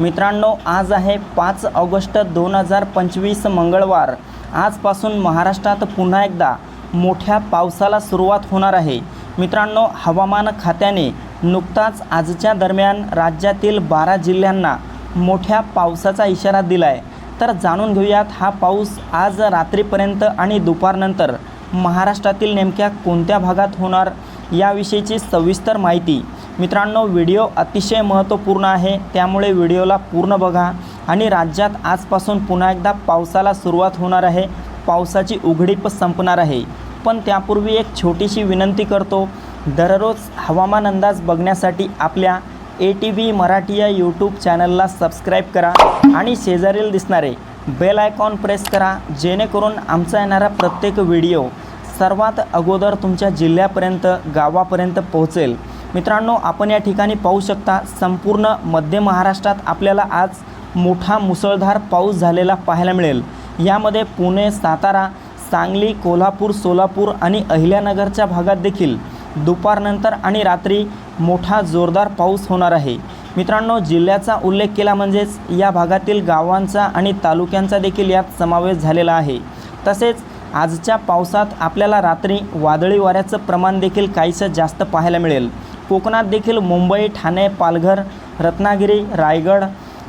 मित्रांनो आज आहे पाच ऑगस्ट दोन हजार पंचवीस मंगळवार. आजपासून महाराष्ट्रात पुन्हा एकदा मोठ्या पावसाला सुरुवात होणार आहे. मित्रांनो हवामान खात्याने नुकताच आजच्या दरम्यान राज्यातील बारा जिल्ह्यांना मोठ्या पावसाचा इशारा दिला आहे तर जाणून घेऊयात हा पाऊस आज रात्रीपर्यंत आणि दुपारनंतर महाराष्ट्रातील नेमक्या कोणत्या भागात होणार याविषयीची सविस्तर माहिती. मित्रांनो व्हिडिओ अतिशय महत्त्वपूर्ण आहे. त्यामुळे व्हिडिओला पूर्ण बघा आणि राज्यात आजपासून पुन्हा एकदा पावसाला सुरुवात होणार आहे. पावसाची उघडीप संपणार आहे. पण त्यापूर्वी एक छोटीशी विनंती करतो. दररोज हवामान अंदाज बघण्यासाठी आपल्या ए टी व्ही मराठी या यूट्यूब चॅनलला सबस्क्राईब करा आणि शेजारील दिसणारे बेल आयकॉन प्रेस करा जेणेकरून आमचा येणारा प्रत्येक व्हिडिओ सर्वात अगोदर तुमच्या जिल्ह्यापर्यंत गावापर्यंत पोहोचेल. मित्रांनो आपण या ठिकाणी पाहू शकता संपूर्ण मध्य महाराष्ट्रात आपल्याला आज मोठा मुसळधार पाऊस झालेला पाहायला मिळेल. यामध्ये पुणे सातारा सांगली कोल्हापूर सोलापूर आणि अहिल्यानगरच्या भागात देखील दुपारनंतर आणि रात्री मोठा जोरदार पाऊस होणार आहे. मित्रांनो जिल्ह्याचा उल्लेख केला म्हणजेच या भागातील गावांचा आणि तालुक्यांचा देखील यात समावेश झालेला आहे. तसेच आजच्या पावसात आपल्याला रात्री वादळी वाऱ्याचं प्रमाण देखील काहीसं जास्त पाहायला मिळेल. कोकणात देखील मुंबई ठाणे पालघर रत्नागिरी रायगड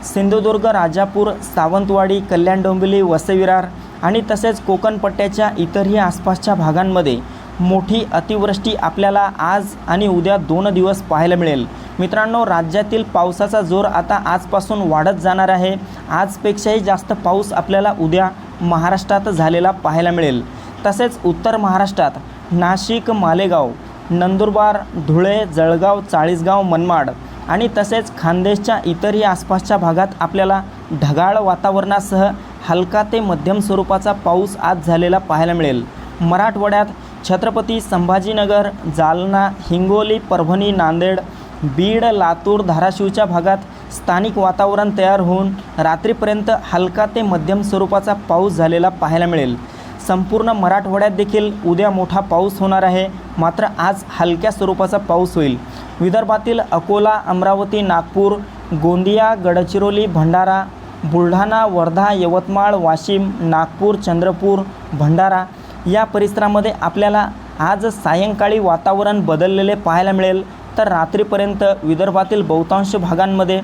सिंधुदुर्ग राजापूर सावंतवाडी कल्याण डोंबिवली वसेविरार आणि तसेच कोकणपट्ट्याच्या इतरही आसपासच्या भागांमध्ये मोठी अतिवृष्टी आपल्याला आज आणि उद्या दोन दिवस पाहायला मिळेल. मित्रांनो राज्यातील पावसाचा जोर आता आजपासून वाढत जाणार आहे. आजपेक्षाही जास्त पाऊस आपल्याला उद्या महाराष्ट्रात झालेला पाहायला मिळेल. तसेच उत्तर महाराष्ट्रात नाशिक मालेगाव नंदुरबार धुळे जळगाव चाळीसगाव मनमाड आणि तसेच खानदेशच्या इतरही आसपासच्या भागात आपल्याला ढगाळ वातावरणासह हलका ते मध्यम स्वरूपाचा पाऊस आज झालेला पाहायला मिळेल. मराठवाड्यात छत्रपती संभाजीनगर जालना हिंगोली परभणी नांदेड बीड लातूर धाराशिवच्या भागात स्थानिक वातावरण तयार होऊन रात्रीपर्यंत हलका ते मध्यम स्वरूपाचा पाऊस झालेला पाहायला मिळेल. संपूर्ण मराठवाड्यात देखील उद्या मोठा पाऊस होणार आहे. मात्र आज हलक्या स्वरूपाचा पाऊस होईल. विदर्भातील अकोला अमरावती नागपूर गोंदिया गडचिरोली भंडारा बुलढाणा वर्धा यवतमाळ वाशिम नागपूर चंद्रपूर भंडारा या परिसरामध्ये आपल्याला आज सायंकाळी वातावरण बदललेले पाहायला मिळेल. तर रात्रीपर्यंत विदर्भातील बहुतांश भागांमध्ये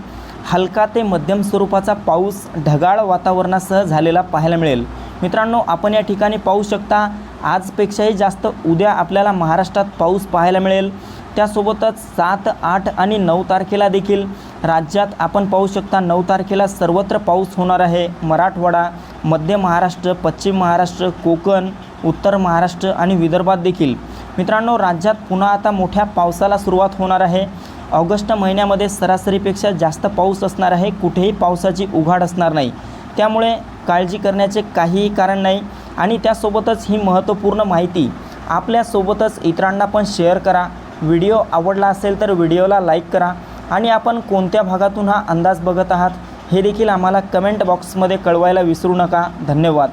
हलका ते मध्यम स्वरूपाचा पाऊस ढगाळ वातावरणासह झालेला पाहायला मिळेल. मित्रांनो आपण या ठिकाणी पाहू शकता आजपेक्षाही जास्त उद्या आपल्याला महाराष्ट्रात पाऊस पाहायला मिळेल. त्यासोबतच सात आठ आणि नऊ तारखेला देखील राज्यात आपण पाहू शकता नऊ तारखेला सर्वत्र पाऊस होणार आहे. मराठवाडा मध्य महाराष्ट्र पश्चिम महाराष्ट्र कोकण उत्तर महाराष्ट्र आणि विदर्भात देखील. मित्रांनो राज्यात पुन्हा आता मोठ्या पावसाला सुरुवात होणार आहे. ऑगस्ट महिन्यामध्ये सरासरीपेक्षा जास्त पाऊस असणार आहे. कुठेही पावसाची उघाड असणार नाही. त्यामुळे काळजी करण्याचे काहीही कारण नाही. आणि त्यासोबतच ही महत्त्वपूर्ण माहिती आपल्यासोबतच इतरांना पण शेअर करा. व्हिडिओ आवडला असेल तर व्हिडिओला लाईक करा. आणि आपण कोणत्या भागातून हा अंदाज बघत आहात हे देखील आम्हाला कमेंट बॉक्समध्ये कळवायला विसरू नका. धन्यवाद.